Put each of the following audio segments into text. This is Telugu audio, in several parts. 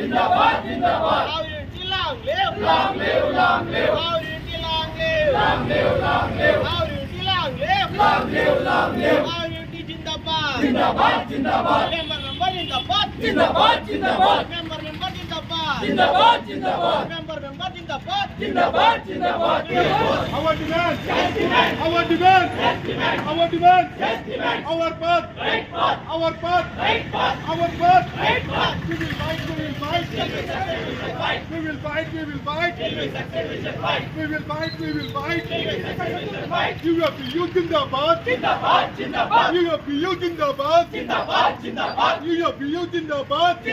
Jindabad. Zindabad, Zindabad. Our unity long live. Long live, long live. Our unity long live. Long live, long live. Our unity long live. Long live, long live. Our unity Jindabad. Zindabad, Zindabad. Member number Jindabad. Zindabad, Jindabad, Jindabad. Our demand. Yes, demand. Our demand. Yes, demand. Our demand. Yes, demand. Our path. Right. Our path. Right. Our path. Right. We will fight. We will fight. We will succeed. We shall fight. We will fight. We will fight. We will succeed. We shall fight. We will fight. We will fight. We will succeed. We shall fight. You have to you Jindabad. Jindabad, Jindabad. You have to you Jindabad. Jindabad, Jindabad. You have to you Jindabad.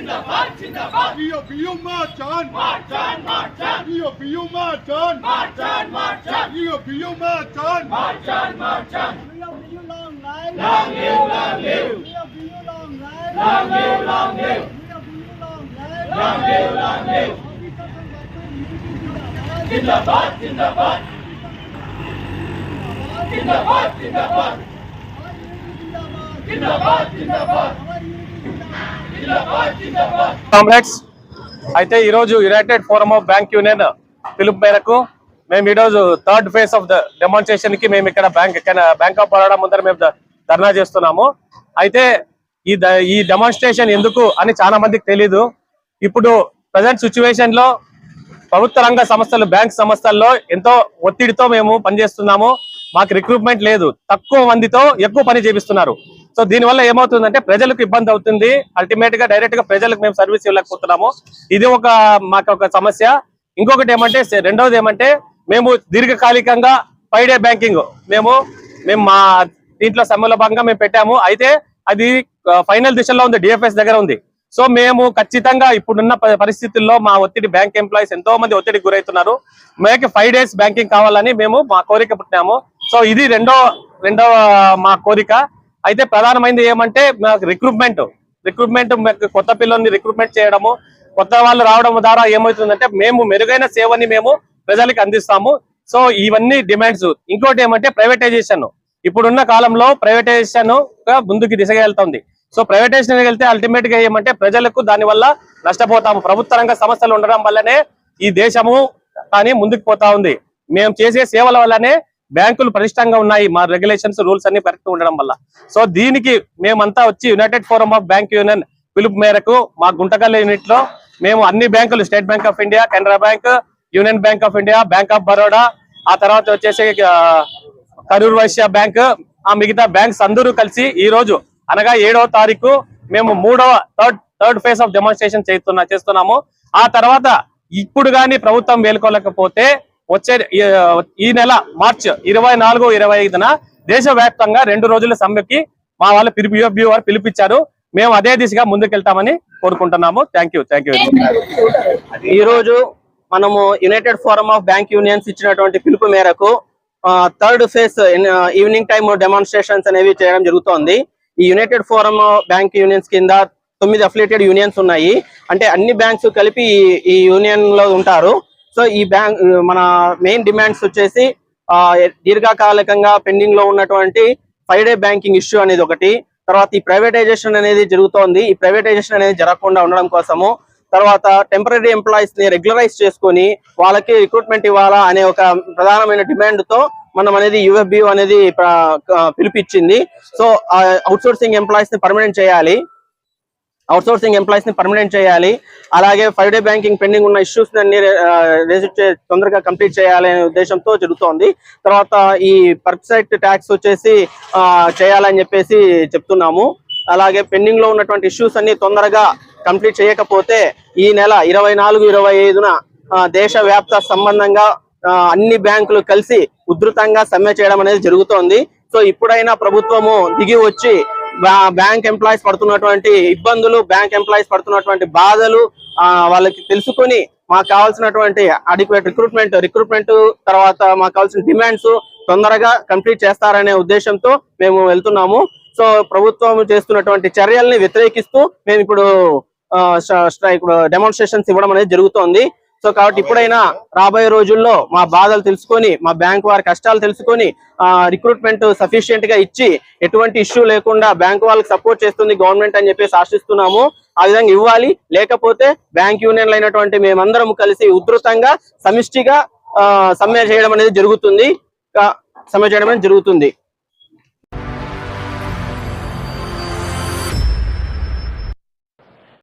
You have to you Marchan. Marchan, Marchan. You have to Marchan, marchan. UFU march on. Marchan, marchan. UFU long life. Long live, long live. UFU long life. Long live, long live. UFU long life. Long live, long live. Zindabad, Zindabad. Zindabad, Zindabad. Zindabad, Zindabad. Zindabad, Zindabad. Comrades అయితే ఈరోజు united forum of bank union పిలుపు మేరకు మేము ఈరోజు థర్డ్ ఫేజ్ ఆఫ్ ద డెమాన్స్ట్రేషన్కి మేము ఇక్కడ బ్యాంక్ బ్యాంక్ ఆఫ్ బరోడా ముందర మేము ధర్నా చేస్తున్నాము. అయితే ఈ ఈ డెమాన్స్ట్రేషన్ ఎందుకు అని చాలా మందికి తెలీదు. ఇప్పుడు ప్రజెంట్ సిచ్యువేషన్లో ప్రభుత్వ రంగ సంస్థలు బ్యాంక్ సంస్థల్లో ఎంతో ఒత్తిడితో మేము పనిచేస్తున్నాము. మాకు రిక్రూట్మెంట్ లేదు. తక్కువ మందితో ఎక్కువ పని చేపిస్తున్నారు. సో దీనివల్ల ఏమవుతుందంటే ప్రజలకు ఇబ్బంది అవుతుంది. అల్టిమేట్గా డైరెక్ట్గా ప్రజలకు మేము సర్వీస్ ఇవ్వలేకపోతున్నాము. ఇది ఒక మాకు ఒక సమస్య. ఇంకొకటి ఏమంటే రెండవది ఏమంటే మేము దీర్ఘకాలికంగా ఫైవ్ డే బ్యాంకింగ్. మేము మేము మా దీంట్లో సమ్మెలో భాగంగా మేము పెట్టాము. అయితే అది ఫైనల్ దిశలో ఉంది డిఎఫ్ఎస్ దగ్గర ఉంది. సో మేము ఖచ్చితంగా ఇప్పుడున్న ప- పరిస్థితుల్లో మా ఒత్తిడి బ్యాంక్ ఎంప్లాయీస్ ఎంతో మంది ఒత్తిడికి గురవుతున్నారు. మేకి ఫైవ్ డేస్ బ్యాంకింగ్ కావాలని మేము మా కోరిక పుట్టినాము. సో ఇది రెండో రెండో మా కోరిక. అయితే ప్రధానమైనది ఏమంటే మాకు రిక్రూట్మెంట్. రిక్రూట్మెంట్ కొత్త పిల్లల్ని రిక్రూట్మెంట్ చేయడము కొత్త వాళ్ళు రావడం ద్వారా ఏమవుతుందంటే మేము మెరుగైన సేవని మేము ప్రజలకు అందిస్తాము. సో ఇవన్నీ డిమాండ్స్ ఇంకోటి ఏమంటే ప్రైవేటైజేషన్ ఇప్పుడున్న కాలంలో ప్రైవేటైజేషన్ ముందుకు దిశగా వెళ్తుంది. సో ప్రైవేటైజేషన్ వెళ్తే అల్టిమేట్గా ఏమంటే ప్రజలకు దాని వల్ల నష్టపోతాము. ప్రభుత్వ రంగ సంస్థలు ఉండడం వల్లనే ఈ దేశము కానీ ముందుకు పోతా ఉంది. మేము చేసే సేవల వల్లనే బ్యాంకులు పటిష్టంగా ఉన్నాయి. మా రెగ్యులేషన్స్ రూల్స్ అన్ని కరెక్ట్ ఉండడం వల్ల. సో దీనికి మేమంతా వచ్చి united forum of bank union పిలుపు మేరకు మా గుంటకల్ యూనిట్లో మేము అన్ని బ్యాంకులు state bank of India Canara bank union bank of India bank of Baroda ఆ తర్వాత వచ్చేసి కరూర్ వైశ్య బ్యాంక్ ఆ మిగతా బ్యాంక్స్ అందరూ కలిసి ఈ రోజు అనగా ఏడవ తారీఖు మేము మూడవ third third phase of demonstration చేస్తున్నా చేస్తున్నాము. ఆ తర్వాత ఇప్పుడు గాని ప్రభుత్వం వేలుకోలేకపోతే వచ్చే ఈ- నెల మార్చ్ ఇరవై నాలుగు ఇరవై ఐదున దేశవ్యాప్తంగా రెండు రోజుల సమ్మెకి మా వాళ్ళు పిలుపు వారు పిలిపించారు. మేము అదే దిశగా ముందుకెళ్తామని కోరుకుంటున్నాము. థ్యాంక్ యూ థ్యాంక్ యూ ఈ రోజు మనము united forum of bank unions ఇచ్చినటువంటి పిలుపు మేరకు third phase evening time demonstrations అనేవి చేయడం జరుగుతోంది. ఈ యునైటెడ్ ఫోరం బ్యాంక్ యూనియన్స్ కింద తొమ్మిది అఫిలియేటెడ్ యూనియన్స్ ఉన్నాయి. అంటే అన్ని బ్యాంక్స్ కలిపి ఈ యూనియన్లో ఉంటారు. సో ఈ బ్యాంక్ మన మెయిన్ డిమాండ్స్ వచ్చేసి దీర్ఘకాలికంగా పెండింగ్లో ఉన్నటువంటి ఫైవ్ డే బ్యాంకింగ్ ఇష్యూ అనేది ఒకటి. తర్వాత ఈ ప్రైవేటైజేషన్ అనేది జరుగుతోంది. ఈ ప్రైవేటైజేషన్ అనేది జరగకుండా ఉండడం కోసము తర్వాత టెంపరీ ఎంప్లాయీస్ని రెగ్యులరైజ్ చేసుకొని వాళ్ళకి రిక్రూట్మెంట్ ఇవ్వాలా అనే ఒక ప్రధానమైన డిమాండ్తో మనం అనేది యుఎఫ్బి అనేది ప్ర- పిలిపిచ్చింది. సో అవుట్సోర్సింగ్ ఎంప్లాయీస్ని పర్మనెంట్ చేయాలి. అవుట్సోర్సింగ్ ఎంప్లాయీస్ని పర్మనెంట్ చేయాలి. అలాగే ఫైవ్ డే బ్యాంకింగ్ పెండింగ్ ఉన్న ఇష్యూస్ అన్ని తొందరగా కంప్లీట్ చేయాలనే ఉద్దేశంతో జరుగుతోంది. తర్వాత ఈ పర్సెట్ ట్యాక్స్ వచ్చేసి చేయాలని చెప్పేసి చెప్తున్నాము. అలాగే పెండింగ్లో ఉన్నటువంటి ఇష్యూస్ అన్ని తొందరగా కంప్లీట్ చేయకపోతే ఈ నెల ఇరవై నాలుగు ఇరవై ఐదున దేశవ్యాప్త సంబంధంగా అన్ని బ్యాంకులు కలిసి ఉధృతంగా సమ్మె చేయడం అనేది జరుగుతోంది. సో ఇప్పుడైనా ప్రభుత్వము దిగి వచ్చి బ్యాంక్ ఎంప్లాయీస్ పడుతున్నటువంటి ఇబ్బందులు బ్యాంక్ ఎంప్లాయీస్ పడుతున్నటువంటి బాధలు ఆ, వాళ్ళకి తెలుసుకొని మాకు కావాల్సినటువంటి అడిక్వేట్ రిక్రూట్మెంట్ రిక్రూట్మెంట్ తర్వాత మాకు కావాల్సిన డిమాండ్స్ తొందరగా కంప్లీట్ చేస్తారనే ఉద్దేశంతో మేము వెళ్తున్నాము. సో ప్రభుత్వం చేస్తున్నటువంటి చర్యల్ని వ్యతిరేకిస్తూ మేము ఇప్పుడు స్ట్రైక్ డెమాన్స్ట్రేషన్స్ ఇవ్వడం అనేది జరుగుతోంది. సో కాబట్టి ఇప్పుడైనా రాబోయే రోజుల్లో మా బాధలు తెలుసుకొని మా బ్యాంక్ వారి కష్టాలు తెలుసుకొని రిక్రూట్మెంట్ సఫిషియెంట్గా ఇచ్చి ఎటువంటి ఇష్యూ లేకుండా బ్యాంక్ వాళ్ళకి సపోర్ట్ చేస్తుంది గవర్నమెంట్ అని చెప్పేసి ఆశిస్తున్నాము. ఆ విధంగా ఇవ్వాలి. లేకపోతే బ్యాంక్ యూనియన్లు అయినటువంటి మేమందరం కలిసి ఉధృతంగా సమిష్టిగా సమ్మె చేయడం అనేది జరుగుతుంది. సమ్మె చేయడం అనేది జరుగుతుంది.